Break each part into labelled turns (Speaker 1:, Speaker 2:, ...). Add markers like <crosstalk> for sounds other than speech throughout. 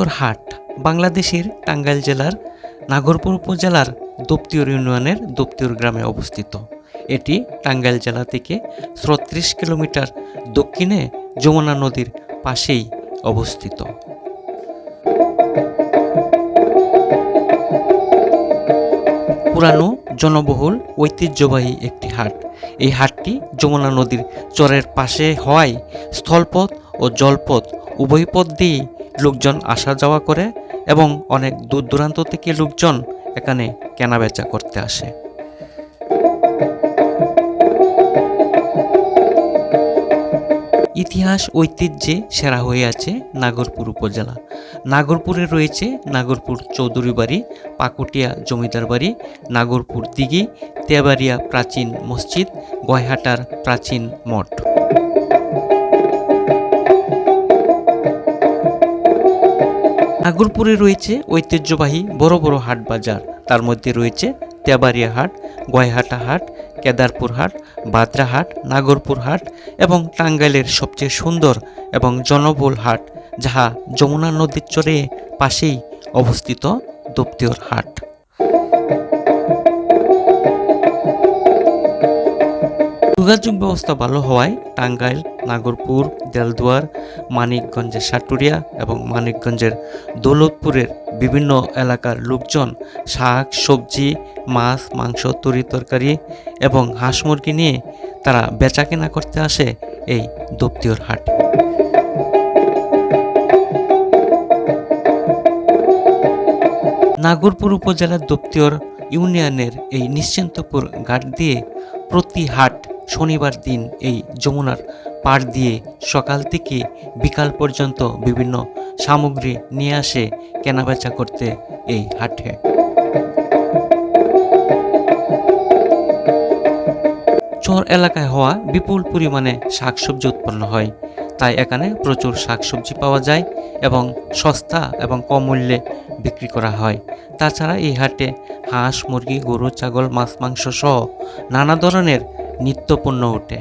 Speaker 1: দপ্তিওর হাট বাংলাদেশের টাঙ্গাইল জেলার নাগরপুর উপজেলার দপ্তিওর ইউনিয়নের দপ্তিওর গ্রামে অবস্থিত। এটি টাঙ্গাইল জেলা থেকে ছত্রিশ কিলোমিটার দক্ষিণে যমুনা নদীর পাশেই অবস্থিত। পুরানো জনবহুল ঐতিহ্যবাহী একটি হাট। এই হাটটি যমুনা নদীর চরের পাশে হওয়ায় স্থলপথ ও জলপথ উভয় পথ দিয়েই লোকজন আসা যাওয়া করে এবং অনেক দূর দূরান্ত থেকে লোকজন এখানে কেনাবেচা করতে আসে। ইতিহাস, ঐতিহ্যে সেরা হয়ে আছে নাগরপুর উপজেলা। নাগরপুরে রয়েছে নাগরপুর চৌধুরী বাড়ি, পাকুটিয়া জমিদার বাড়ি, নাগরপুর দিঘি, তেবাড়িয়া প্রাচীন মসজিদ, গয়হাটার প্রাচীন মঠ। নাগরপুরে রয়েছে ঐতিহ্যবাহী বড় বড় হাট বাজার। তার মধ্যে রয়েছে তেবাড়িয়া হাট, গয়হাটা হাট, কেদারপুর হাট, বাদ্রা হাট, নাগরপুর হাট এবং টাঙ্গাইলের সবচেয়ে সুন্দর এবং জনবহুল হাট, যাহা যমুনা নদীর চরে পাশেই অবস্থিত দপ্তিওর হাট। যোগাযোগ ব্যবস্থা ভালো হওয়ায় টাঙ্গাইল, নাগরপুর, দেলদুয়ার, মানিকগঞ্জের সাটুরিয়া এবং মানিকগঞ্জের দৌলতপুরের বিভিন্ন এলাকার লোকজন শাক, সবজি, মাছ, মাংস, তরি তরকারি এবং হাঁস মুরগি নিয়ে তারা বেচা কেনা করতে আসে এই দপ্তিওর হাট। নাগরপুর উপজেলার দপ্তিওর ইউনিয়নের এই নিশ্চিন্তপুর ঘাট দিয়ে প্রতি হাট শনিবার দিন এই যমুনার পাড় দিয়ে সকাল থেকে বিকাল পর্যন্ত বিভিন্ন সামগ্রী নিয়ে আসে কেনাবেচা করতে এই হাটে। চর এলাকায় হওয়া বিপুল পরিমাণে শাকসবজি উৎপন্ন হয়। তাই এখানে প্রচুর শাকসবজি পাওয়া যায় এবং সস্তা এবং কম মূল্যে বিক্রি করা হয়। তাছাড়া এই হাটে হাঁস, মুরগি, গরু, ছাগল, মাছ, মাংস সহ নানা ধরনের নিত্যপণ্য ওঠে।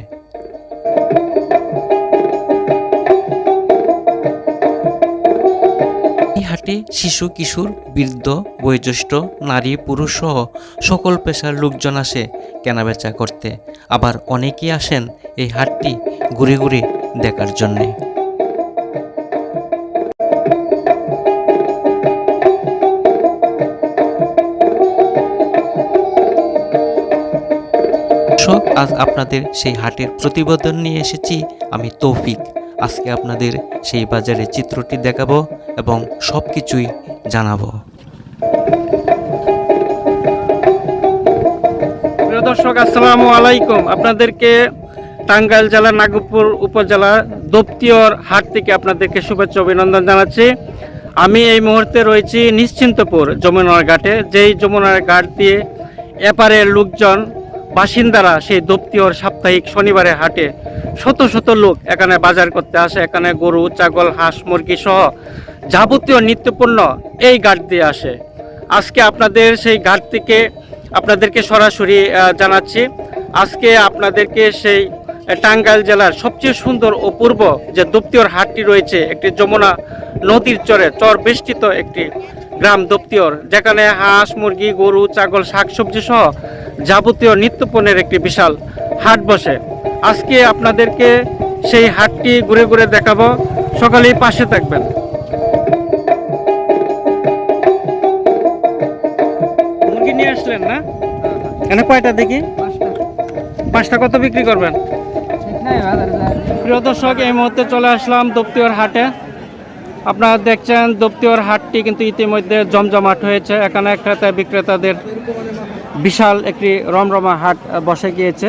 Speaker 1: এই হাটে শিশু, কিশোর, বৃদ্ধ, বয়োজ্যেষ্ঠ, নারী, পুরুষ সহ সকল পেশার লোকজন আসে কেনাবেচা করতে। আবার অনেকেই আসেন এই হাটটি ঘুরে ঘুরে দেখার জন্যে। দর্শক, আজ আপনাদের সেই হাটের প্রতিবেদন নিয়ে এসেছি। আমি তৌফিক। আজকে আপনাদের সেই বাজারের চিত্রটি দেখাবো এবং সব কিছুই জানাব
Speaker 2: দর্শক, আসসালামু আলাইকুম। আপনাদেরকে টাঙ্গাইল জেলা নাগপুর উপজেলা দপ্তিয়র হাট থেকে আপনাদেরকে শুভেচ্ছা অভিনন্দন জানাচ্ছি। আমি এই মুহূর্তে রয়েছি নিশ্চিন্তপুর যমুনার ঘাটে। যেই যমুনার ঘাট দিয়ে এপারের লোকজন বাসিন্দারা সেই দপ্তিয়র সাপ্তাহিক শনিবারে হাটে শত শত লোক এখানে বাজার করতে আসে। এখানে গরু, ছাগল, হাঁস, মুরগি সহ যাবতীয় নিত্যপণ্য এই ঘাট দিয়ে আসে। আজকে আপনাদের সেই ঘাট থেকে আপনাদেরকে সরাসরি জানাচ্ছি। আজকে আপনাদেরকে সেই টাঙ্গাইল জেলার সবচেয়ে সুন্দর অপূর্ব যে দপ্তিয়র হাটটি রয়েছে, একটি যমুনা নদীর চরে চর বেষ্টিত একটি গ্রাম দপ্তিয়র যেখানে হাঁস মুরগি গরু ছাগল শাকসবজি সহ যাবতীয় নিত্যপণ্যের একটি বিশাল হাট বসে। আজকে আপনাদেরকে সেই হাটটি ঘুরে ঘুরে দেখাবো। সকালেই পাশে থাকবেন। মুরগি নিয়ে আসলেন না? এখানে কয়টা দেখি? পাঁচটা। কত বিক্রি করবেন? প্রিয় দর্শক এই মুহূর্তে চলে আসলাম দপ্তিওর হাটে। আপনারা দেখছেন দপ্তিওর হাটটি কিন্তু ইতিমধ্যে জমজমাট হয়েছে। এখানে ক্রেতা বিক্রেতাদের বিশাল একটি রমরমা হাট বসে গিয়েছে।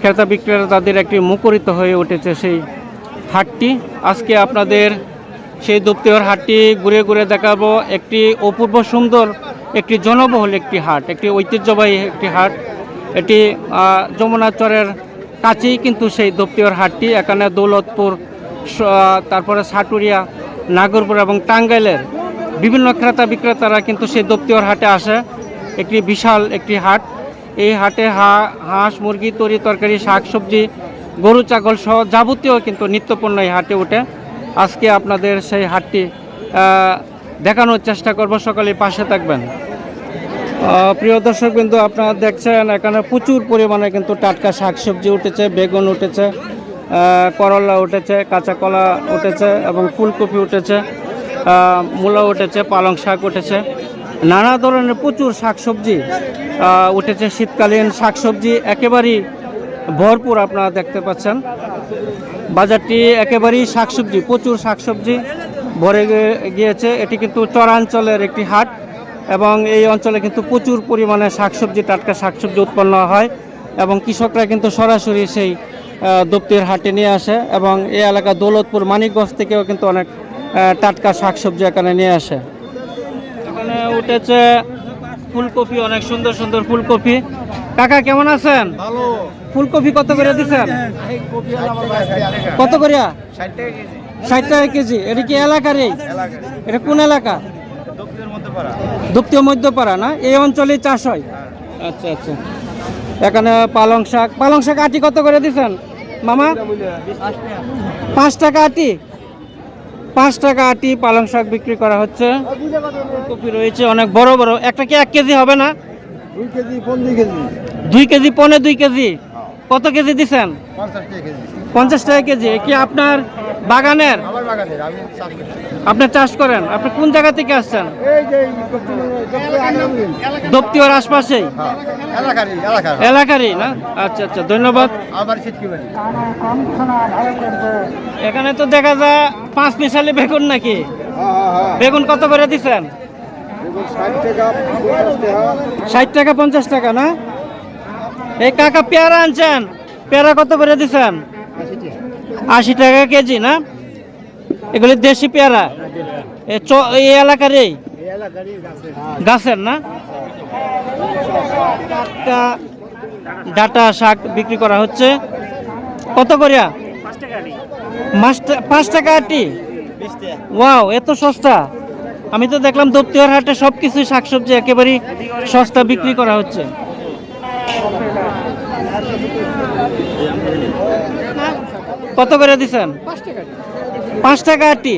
Speaker 2: ক্রেতা বিক্রেতাদের একটি মুখরিত হয়ে উঠেছে সেই হাটটি। আজকে আপনাদের সেই দপ্তিওর হাটটি ঘুরে ঘুরে দেখাবো। একটি অপূর্ব সুন্দর একটি জনবহুল একটি হাট একটি ঐতিহ্যবাহী একটি হাট। এটি আহ, যমুনা চরের কাছেই কিন্তু সেই দপ্তিওর হাটটি। এখানে দৌলতপুর তারপরে সাটুরিয়া নাগরপুর এবং টাঙ্গাইলের বিভিন্ন ক্রেতা বিক্রেতারা কিন্তু সেই দপ্তিওর হাটে আসে। একটি বিশাল একটি হাট। এই হাটে হা- হাঁস, মুরগি, তরি তরকারি শাক সবজি গরু, ছাগল সহ যাবতীয় কিন্তু নিত্যপণ্য এই হাটে ওঠে। আজকে আপনাদের সেই হাটটি দেখানোর চেষ্টা করব। সকলে পাশে থাকবেন। প্রিয় দর্শক বিন্দু আপনারা দেখছেন এখানে প্রচুর পরিমাণে কিন্তু টাটকা শাকসবজি উঠেছে, বেগুন উঠেছে। করলা উঠেছে, কাঁচা কলা উঠেছে এবং ফুলকপি উঠেছে মূলা উঠেছে, পালং শাক উঠেছে। নানা ধরনের প্রচুর শাকসবজি উঠেছে। শীতকালীন শাকসবজি একেবারেই ভরপুর আপনারা দেখতে পাচ্ছেন। বাজারটি একেবারেই শাকসবজি, প্রচুর শাকসবজি ভরে গিয়েছে। এটি কিন্তু চরাঞ্চলের একটি হাট এবং এই অঞ্চলে কিন্তু প্রচুর পরিমাণে শাকসবজি, টাটকা শাকসবজি উৎপন্ন হয় এবং কৃষকরা কিন্তু সরাসরি সেই দপ্তির হাটে নিয়ে আসে এবং এই এলাকা দৌলতপুর মানিকগঞ্জ থেকেও কিন্তু অনেক টাটকা শাকসবজি এখানে নিয়ে আসে। এখানে উঠেছে ফুলকপি অনেক সুন্দর সুন্দর ফুলকপি। কাকা কেমন আছেন? ফুলকপি কত করে দিচ্ছেন? কত করিয়া?
Speaker 3: ষাট টাকা কেজি।
Speaker 2: এটা কি এলাকারই? এটা কোন এলাকা? দক্ষিণ মধ্যপাড়া। না? এই অঞ্চলে চাষ হয়। আচ্ছা আচ্ছা। এখানে পালং শাক। পালং শাক আটি কত করে দিচ্ছেন? মামা? পাঁচ টাকা আটি। পাঁচ টাকা আটি পালং শাক বিক্রি করা হচ্ছে। কপি রয়েছে অনেক বড় বড়। একটা কি এক কেজি হবে না?
Speaker 3: দুই কেজি পনেরো কেজি।
Speaker 2: দুই কেজি পনে দুই কেজি। কত কেজি দিচ্ছেন
Speaker 3: পঞ্চাশ টাকা কেজি।
Speaker 2: কি আপনার বাগানের?
Speaker 3: আমার বাগানের আমি
Speaker 2: আপনি চাষ করেন, আপনি কোন জায়গা থেকে আসছেন। দপ্তিওর আশপাশেই?
Speaker 3: এলাকারই
Speaker 2: না? আচ্ছা আচ্ছা ধন্যবাদ। এখানে তো দেখা যায় পাঁচ মিশালি বেগুন নাকি? বেগুন কত করে দিচ্ছেন
Speaker 3: ষাট টাকা, পঞ্চাশ টাকা,
Speaker 2: না? এই কাকা পেয়ারা আনছেন, পেয়ারা কত করে দিচ্ছেন আশি টাকা কেজি, না? এগুলি দেশি পেয়ারা? এই এলাকার এই?
Speaker 3: এই এলাকারই
Speaker 2: গাছের না? ডাটা শাক বিক্রি করা হচ্ছে। কত করিয়া? পাঁচ টাকা আটি? ওয়াও, এত সস্তা। আমি তো দেখলাম দপ্তিহার হাটে সব কিছু শাকসবজি একেবারেই সস্তা বিক্রি করা হচ্ছে। কত করে দিচ্ছেন পাঁচ টাকা আটি।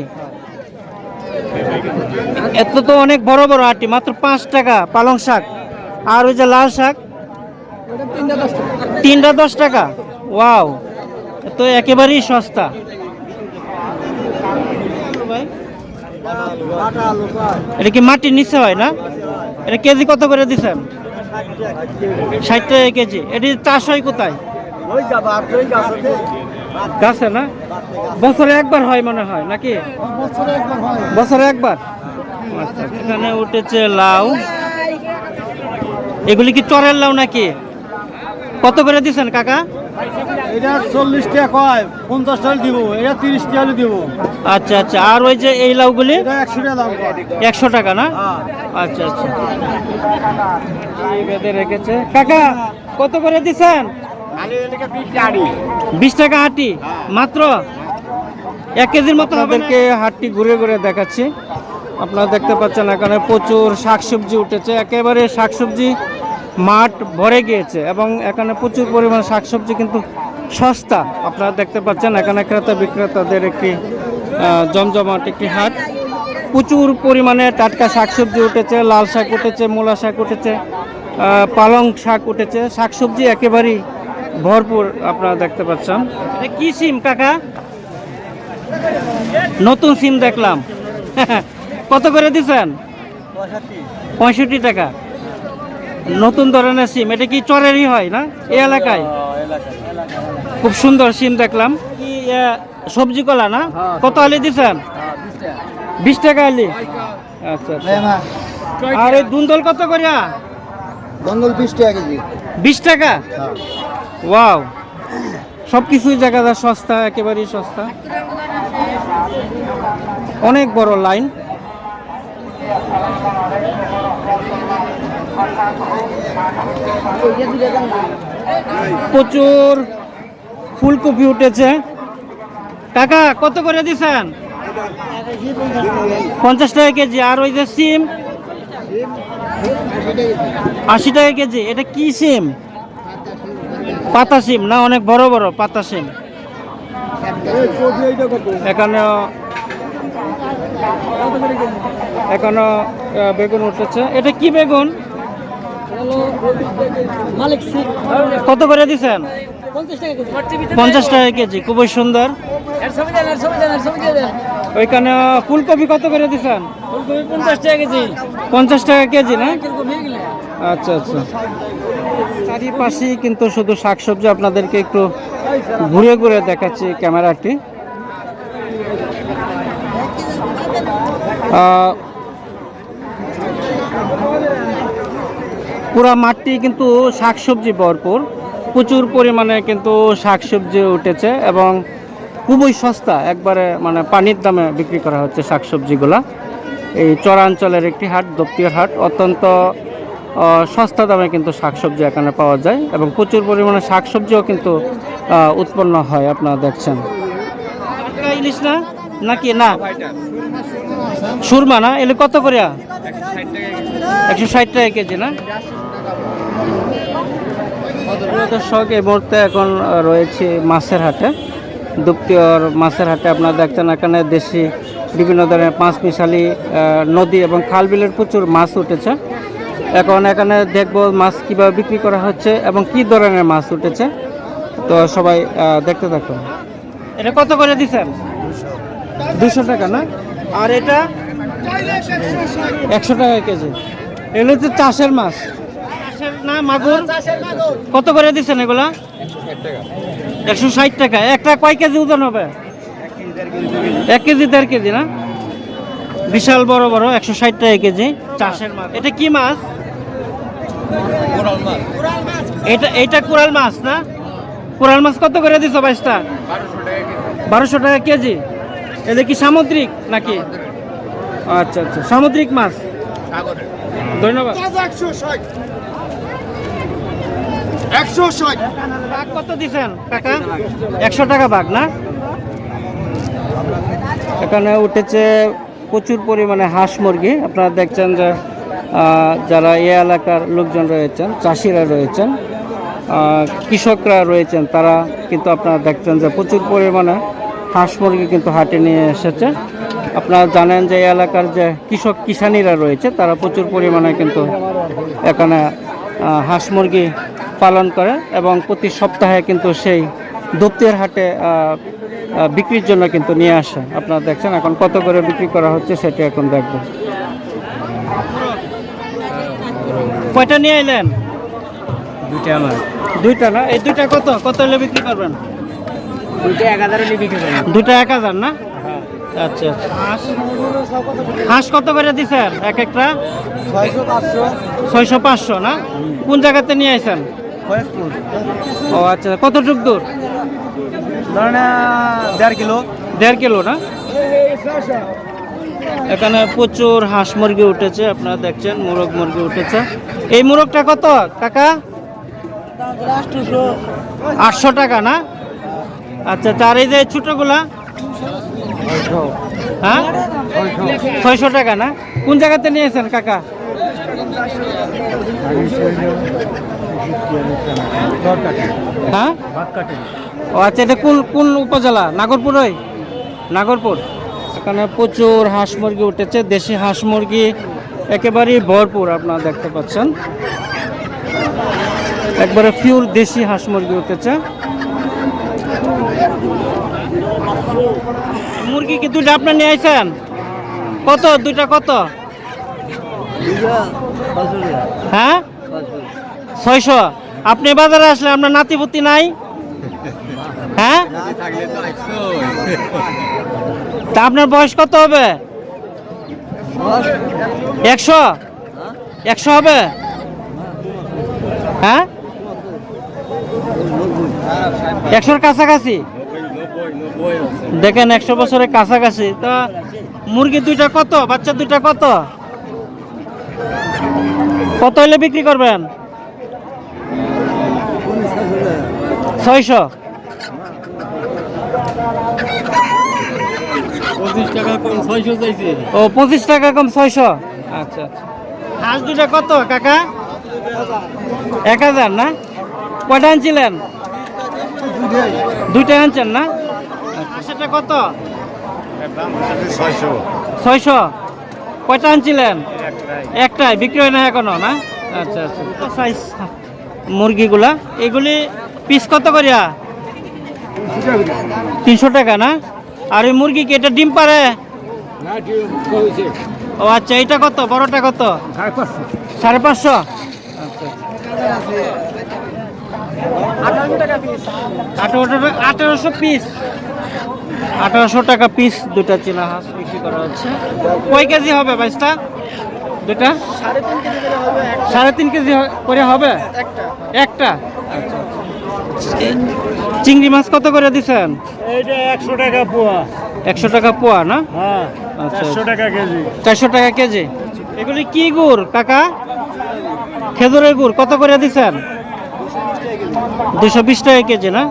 Speaker 2: এত তো অনেক বড় বড় আটি, মাত্র পাঁচ টাকা পালং শাক। আর ওই যে লাল শাক, তিনটা দশ টাকা। ওয়াও তো একেবারেই সস্তা। এটা কি মাটির নিচে হয় না? এটা কেজি কত করে দিচ্ছেন ষাট টাকা কেজি। এটি চাষ হয় কোথায়?
Speaker 3: গাছ
Speaker 2: না? বছরে একবার হয় মনে হয় নাকি?
Speaker 3: বছরে একবার
Speaker 2: আচ্ছা এখানে উঠেছে লাউ। এগুলি কি চরের লাউ নাকি? কত করে দিচ্ছেন কাকা?
Speaker 3: এটা চল্লিশ টাকা কয় পঞ্চাশ টাকা দিব এটা তিরিশ টাকা দিব।
Speaker 2: আচ্ছা আচ্ছা আর ওই যে এই লাউগুলি?
Speaker 3: একশো টাকা দাম
Speaker 2: একশো টাকা না?
Speaker 3: হ্যাঁ।
Speaker 2: আচ্ছা আচ্ছা। রেখেছে। কাকা কত করে দিচ্ছেন
Speaker 3: বিশ টাকা
Speaker 2: হাঁটি। মাত্র? এক কেজির মতো আপনাদেরকে হাটটি ঘুরে ঘুরে দেখাচ্ছি। আপনারা দেখতে পাচ্ছেন এখানে প্রচুর শাকসবজি উঠেছে। একেবারে শাকসবজি মাঠ ভরে গিয়েছে এবং এখানে প্রচুর পরিমাণ শাকসবজি কিন্তু সস্তা। আপনারা দেখতে পাচ্ছেন এখানে ক্রেতা বিক্রেতাদের একটি জমজমাট একটি হাট। প্রচুর পরিমাণে টাটকা শাকসবজি উঠেছে লাল শাক উঠেছে মূলা শাক উঠেছে পালং শাক উঠেছে। শাকসবজি একেবারেই ভরপুর আপনারা দেখতে পাচ্ছেন। এটা কি সিম কাকা? নতুন সিম দেখলাম। <laughs> কত করে দিচ্ছেন? পঁয়ষট্টি টাকা। নতুন ধরনের সিম এটা কি চরেরই হয় না? এই এলাকায়? খুব সুন্দর সিম দেখলাম। কি সবজি কলা না? কত আলি দিচ্ছেন? বিশ টাকা আলি। আচ্ছা আচ্ছা। আর এই দুন্দল কত করিয়া?
Speaker 3: দন্দল বিশ টাকা কেজি।
Speaker 2: বিশ টাকা? ওয়াও সব কিছুই জায়গা সস্তা, একেবারেই সস্তা। অনেক বড় লাইন। প্রচুর ফুলকপি উঠেছে। কাকা, কত করে দিছেন? পঞ্চাশ টাকা কেজি। আর ওই যে সিম? আশি টাকা কেজি। এটা কি সিম? পাতা সিম না অনেক বড় বড় পাতা সিম। এখানে এখনও বেগুন উঠেছে। এটা কি বেগুন? কত করে দিচ্ছেন
Speaker 4: পঞ্চাশ টাকা কেজি।
Speaker 2: খুবই সুন্দর। ওইখানে ফুলকপি কত করে
Speaker 4: দিচ্ছেন পঞ্চাশ টাকা কেজি।
Speaker 2: পঞ্চাশ টাকা কেজি না? আচ্ছা আচ্ছা। চারিপাশেই কিন্তু শুধু শাকসবজি আপনাদেরকে একটু ঘুরে ঘুরে দেখাচ্ছি ক্যামেরাটি। পুরা মাঠটি কিন্তু শাকসবজি ভরপুর। প্রচুর পরিমাণে কিন্তু শাকসবজি উঠেছে এবং খুবই সস্তা একবারে মানে পানির দামে বিক্রি করা হচ্ছে শাকসবজিগুলা। এই চরাঞ্চলের একটি হাট, দপ্তির হাট, অত্যন্ত সস্তা দামে কিন্তু শাকসবজি এখানে পাওয়া যায় এবং প্রচুর পরিমাণে শাকসবজিও কিন্তু উৎপন্ন হয়, আপনারা দেখছেন। ইলিশ না? নাকি? না। সুরমা না? এলে কত করে? একশো ষাট টাকা কেজি না? দর্শক এই মুহূর্তে এখন রয়েছে মাছের হাটে। দুপ্তিয়র মাছের হাটে আপনারা দেখছেন, এখানে দেশি বিভিন্ন ধরনের পাঁচ মিশালি নদী এবং খাল বিলের প্রচুর মাছ উঠেছে। এখন এখানে দেখব মাছ কীভাবে বিক্রি করা হচ্ছে এবং কি ধরনের মাছ উঠেছে। তো সবাই দেখতে থাকুন। এটা কত করে দিচ্ছেন? দুশো টাকা না? আর এটা একশো টাকা কেজি। এগুলো হচ্ছে চাষের মাছ। না মাগুর? কত করে দিচ্ছেন এগুলা? একশো ষাট টাকা। একটা কয় কেজি ওজন হবে? এক কেজি দেড় কেজি না? বিশাল বড় বড় একশো ষাট টাকা কেজি। চাষের মাছ এটা কি মাছ? এটা এটা কোরাল মাছ না? কোরাল মাছ কত করে দিছো বাইশটা? বারোশো টাকা কেজি। এটা কি সামুদ্রিক নাকি? আচ্ছা আচ্ছা। সামুদ্রিক মাছ। ধন্যবাদ।
Speaker 3: একশো ষাট।
Speaker 2: বাঘ কত দিছেন কাকা? একশো টাকা বাঘ না? এখানে উঠেছে প্রচুর পরিমাণে হাঁস মুরগি। আপনারা দেখছেন যে যারা এ এলাকার লোকজন রয়েছেন, চাষিরা রয়েছেন কৃষকরা রয়েছেন, তারা কিন্তু আপনারা দেখছেন যে প্রচুর পরিমাণে হাঁস মুরগি কিন্তু হাটে নিয়ে এসেছে। আপনারা জানেন যে এই এলাকার যে কৃষক কিষানিরা রয়েছে, তারা প্রচুর পরিমাণে কিন্তু এখানে হাঁস মুরগি পালন করে এবং প্রতি সপ্তাহে কিন্তু সেই দপ্তের হাটে বিক্রির জন্য কিন্তু নিয়ে আসে। আপনারা দেখছেন এখন কত করে বিক্রি করা হচ্ছে সেটা এখন দেখব। কয়টা নিয়ে এলেন?
Speaker 3: দুইটা আমার।
Speaker 2: দুইটা না? এই দুইটা কত? কত হলে বিক্রি করবেন?
Speaker 3: দুইটা এক হাজারে বিক্রি করেন
Speaker 2: দুইটা এক হাজার না? আচ্ছা আচ্ছা। হাঁস হাঁস কত করে দিছেন? এক একটা?
Speaker 3: ছয়শো পাঁচশো।
Speaker 2: না? কোন জায়গাতে নিয়ে আসেন ও আচ্ছা কতটুক দূর?
Speaker 3: দেড় কিলো।
Speaker 2: দেড় কিলো না? এখানে প্রচুর হাঁস মুরগি উঠেছে, আপনারা দেখছেন, মুরগ মুরগি উঠেছে। এই মুরগটা কত, কাকা? আটশো টাকা না? আচ্ছা তার এই যে ছোটগুলা? হ্যাঁ? ছয়শো টাকা না? কোন জায়গাতে নিয়েছেন, কাকা? হ্যাঁ? ও আচ্ছা এটা কোন কোন উপজেলা? নাগরপুর ওই নাগরপুর। এখানে প্রচুর হাঁস মুরগি উঠেছে দেশি হাঁস মুরগি একেবারেই ভরপুর আপনারা দেখতে পাচ্ছেন। একবারে পিওর দেশি হাঁস মুরগি উঠেছে। মুরগি কি দুইটা আপনার নিয়ে আইছেন? কত? দুইটা কত? হ্যাঁ? ছয়শো। আপনি বাজারে আসলে আপনার নাতিপুতি নাই? হ্যাঁ? তা আপনার বয়স কত হবে? একশো? একশো হবে? হ্যাঁ? একশোর কাছাকাছি? দেখেন, একশো বছরের কাছাকাছি। তা মুরগি দুইটা কত? বাচ্চা দুইটা কত? কত হলে বিক্রি করবেন? ছয়শো
Speaker 3: পঁচিশ টাকা কম ছয়শো চাইছে
Speaker 2: ও পঁচিশ টাকা কম ছয়শো? আচ্ছা আচ্ছা। হাঁস দুটা কত কাকা? এক হাজার না? কয়টা আনছিলেন? দুইটা আনছেন না? আচ্ছা, সেটা কত?
Speaker 3: ছয়শো।
Speaker 2: ছয়শো? কয়টা আনছিলেন? একটাই। বিক্রি হয় না এখনও না? আচ্ছা আচ্ছা। সাইজ মুরগিগুলা? এগুলি পিস কত করিয়া? তিনশো টাকা না? আর এই মুরগি কি এটা ডিম পারে? ও আচ্ছা এটা কত? বড়টা কত? সাড়ে পাঁচশো। আঠারোশো আঠারোশো পিস আঠারোশো টাকা পিস দুটা চীনা হাঁস বিক্রি করা হচ্ছে। কয় কেজি হবে বাইশটা? দুটা? সাড়ে তিন কেজি করে হবে একটা। আচ্ছা, চিংড়ি মাছ কত করে দিছেন?
Speaker 3: এইটা একশো টাকা পোয়া।
Speaker 2: একশো টাকা পোয়া না?
Speaker 3: হ্যাঁ
Speaker 2: আচ্ছা।
Speaker 3: চারশো টাকা কেজি।
Speaker 2: চারশো টাকা কেজি। এগুলি কি গুড় কাকা? খেজুরের গুড় কত করে দিছেন? দুশো বিশ টাকা কেজি না?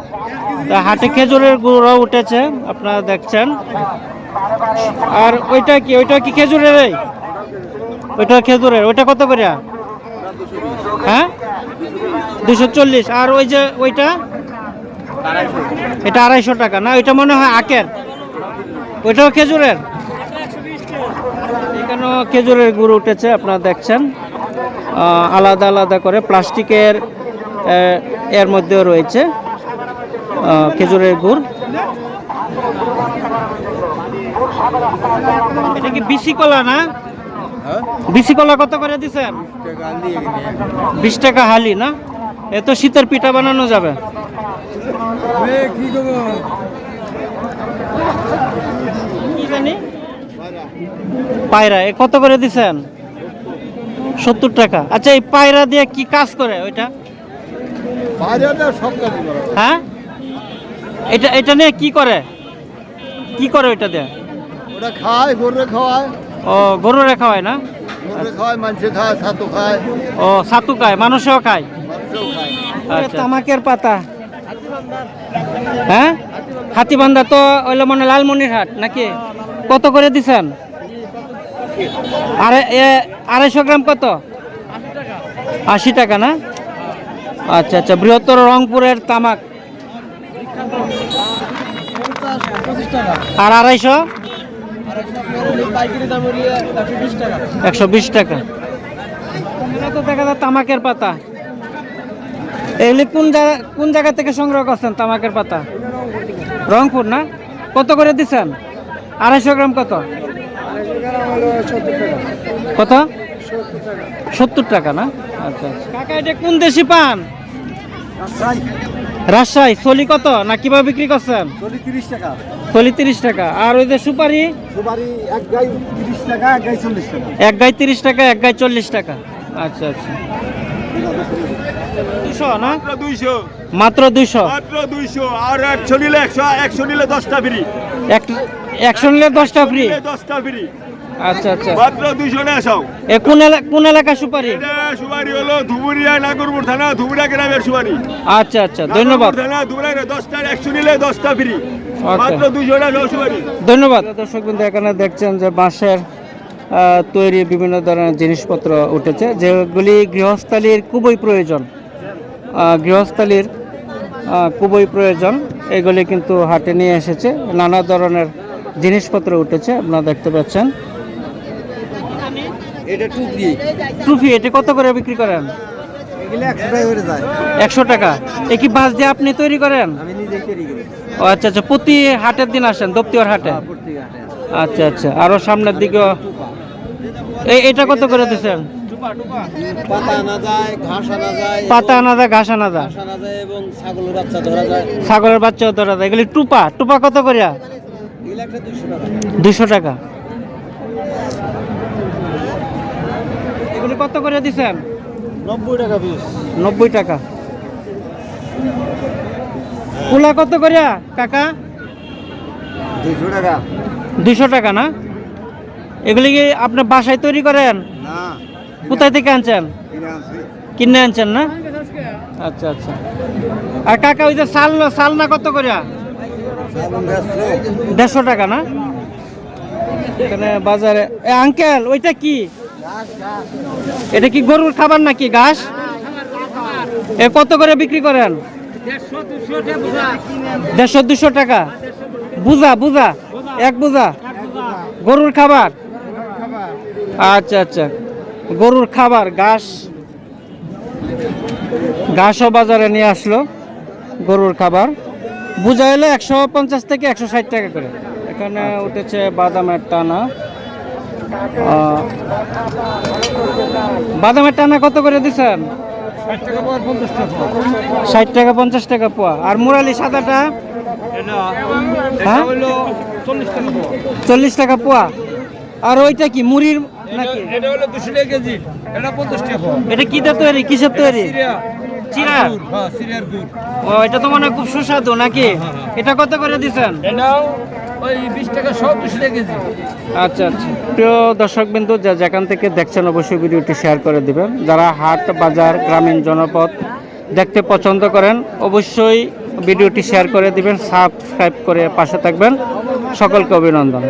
Speaker 2: হাটে খেজুরের গুড়ও উঠেছে আপনারা দেখছেন। আর ওইটা কি ওইটা কি খেজুরের ওইটা খেজুরের ওইটা কত করে হ্যাঁ? দুশো চল্লিশ। আর ওই যে ওইটা? এটা আড়াইশো টাকা। না ওইটা মনে হয় আখের। ওইটাও খেজুরের? এখানেও খেজুরের গুড় উঠেছে আপনারা দেখছেন। আলাদা আলাদা করে প্লাস্টিকের এর মধ্যেও রয়েছে খেজুরের গুড়। এটা কি বিসি কলা না? বিসি কলা কত করে দিছেন বিশ টাকা হালি না? এ তো শীতের পিঠা বানানো যাবে। পায়রা। এ কত করে দিছেন? সত্তর টাকা। আচ্ছা এই পায়রা দিয়ে কি কাজ করে ওইটা? হ্যাঁ? এটা এটা নিয়ে কি করে? কি করে ওইটা দিয়ে?
Speaker 3: ওটা খায় গরুরে খাওয়ায়।
Speaker 2: ও গরু রেখা হয় না?
Speaker 3: গরুরে খাওয়ায় মানুষে খায় ছাতু খায়।
Speaker 2: ও ছাতু খায় মানুষও খায়। তামাকের পাতা। হ্যাঁ? হাতিবান্ধা তো ওইলো মানে লালমনির হাট নাকি? কত করে দিছেন? আরে এ আড়াইশো গ্রাম কত? আশি টাকা না? আচ্ছা আচ্ছা বৃহত্তর রংপুরের তামাক। আর আড়াইশো? একশো বিশ টাকা। তামাকের পাতা। এগুলি কোন জায়গা কোন জায়গা থেকে সংগ্রহ করছেন তামাকের পাতা? রংপুর না? কত করে দিচ্ছেন? আড়াইশো গ্রাম কত? কত? সত্তর টাকা না? আচ্ছা আচ্ছা। কাকা এটা কোন দেশি পান? রাজশাহী। চলি কত? না কীভাবে বিক্রি করছেন?
Speaker 3: চল্লিশ তিরিশ টাকা।
Speaker 2: চলি তিরিশ টাকা। আর ওই যে সুপারি?
Speaker 3: এক গাই তিরিশ টাকা এক গাই চল্লিশ টাকা।
Speaker 2: আচ্ছা আচ্ছা। দুশো না?
Speaker 5: দুইশো।
Speaker 2: মাত্র দুইশো?
Speaker 5: মাত্র দুইশো। আর একশো নিলে একশো একশো নিলে দশটা ফ্রি।
Speaker 2: এক একশো নিলে দশটা ফ্রি?
Speaker 5: দশটা ফ্রি।
Speaker 2: আচ্ছা আচ্ছা।
Speaker 5: মাত্র দুইশো না সব
Speaker 2: এ কোন এলা- কোন এলাকা সুপারি?
Speaker 5: এটা সুপারি হলো ধুবুরিয়া নাগরপুর থানা ধুবুরিয়া গ্রামের সুপারি।
Speaker 2: আচ্ছা আচ্ছা। ধন্যবাদ।
Speaker 5: থানা ধুবুরিয়া দশটা একশো নিলে দশটা ফ্রি।
Speaker 2: Okay.
Speaker 5: মাত্র দুইশো না সুপারি।
Speaker 2: ধন্যবাদ। দর্শক বিন্দু এখানে দেখছেন যে বাঁশের তৈরি বিভিন্ন ধরনের জিনিসপত্র উঠেছে যেগুলি গৃহস্থালির খুবই প্রয়োজন। গৃহস্থালির খুবই প্রয়োজন। এগুলি কিন্তু হাটে নিয়ে এসেছে। নানা ধরনের জিনিসপত্র উঠেছে আপনারা দেখতে পাচ্ছেন।
Speaker 3: এটা টুকরি
Speaker 2: ট্রফি এটা কত করে বিক্রি করেন?
Speaker 3: একশো টাকা
Speaker 2: এ কি বাঁশ দিয়ে আপনি তৈরি করেন? ও আচ্ছা আচ্ছা প্রতি হাটের দিন আসেন দপ্তিওর হাটে? আচ্ছা আচ্ছা আরও সামনের দিকেও এই এটা কত করে দিচ্ছেন?
Speaker 3: পাতা আনা যায় ঘাস আনা যায়
Speaker 2: পাতা আনা যায় ঘাস আনা যায়।
Speaker 3: আনা যায় এবং ছাগলের বাচ্চা ধরা যায়।
Speaker 2: ছাগলের বাচ্চাও ধরা যায়। এগুলি টুপা। টুপা কত করিয়া?
Speaker 3: দুশো টাকা।
Speaker 2: এগুলি কত করে দিচ্ছেন
Speaker 3: নব্বই টাকা পিস।
Speaker 2: নব্বই টাকা। কুলা কত করিয়া কাকা?
Speaker 3: দুশো টাকা।
Speaker 2: দুশো টাকা না? এগুলি কি আপনি বাসায় তৈরি করেন?
Speaker 3: না।
Speaker 2: কোথায় থেকে আনছেন?
Speaker 3: কিনে
Speaker 2: আনছেন না? আচ্ছা আচ্ছা। আর কাকা ওই যে শাল শাল না কত
Speaker 3: বেচলো
Speaker 2: দেড়শো টাকা না? এখানে বাজারে এ আঙ্কেল ওইটা কি? এটা কি গরুর খাবার নাকি ঘাস? এ কত করে বিক্রি করেন? দেড়শো দুশো টাকা। বুঝা বুঝা। এক বোঝা। গরুর খাবার? আচ্ছা আচ্ছা। গরুর খাবার ঘাস ঘাসও বাজারে নিয়ে আসলো গরুর খাবার। বোঝা হলো একশো পঞ্চাশ থেকে একশো ষাট টাকা করে। এখানে উঠেছে বাদামের টানা। বাদামের টানা কত করে দিচ্ছেন ষাট টাকা পঞ্চাশ টাকা পোয়া। আর মুরালি সাদাটা? হ্যাঁ? চল্লিশ টাকা পোয়া। আর ওইটা কি মুড়ির নাকি
Speaker 3: এটা হলো দুশো টাকা কেজি। এটা পঞ্চাশ টাকা।
Speaker 2: এটা কি দিয়ে তৈরি? কিসের তৈরি?
Speaker 3: হ্যাঁ সিরিয়ার গুড়।
Speaker 2: ও এটা তো মনে হয় খুব সুস্বাদু নাকি? এটা কত করে দিচ্ছেন?
Speaker 3: এটাও ওই বিশ টাকা সব দুশো টাকা কেজি।
Speaker 2: আচ্ছা আচ্ছা। প্রিয় দর্শকবিন্দু যা যেখান থেকে দেখছেন অবশ্যই ভিডিওটি শেয়ার করে দিবেন। যারা হাট বাজার গ্রামীণ জনপদ দেখতে পছন্দ করেন অবশ্যই ভিডিওটি শেয়ার করে দিবেন সাবস্ক্রাইব করে পাশে থাকবেন। সকলকে অভিনন্দন।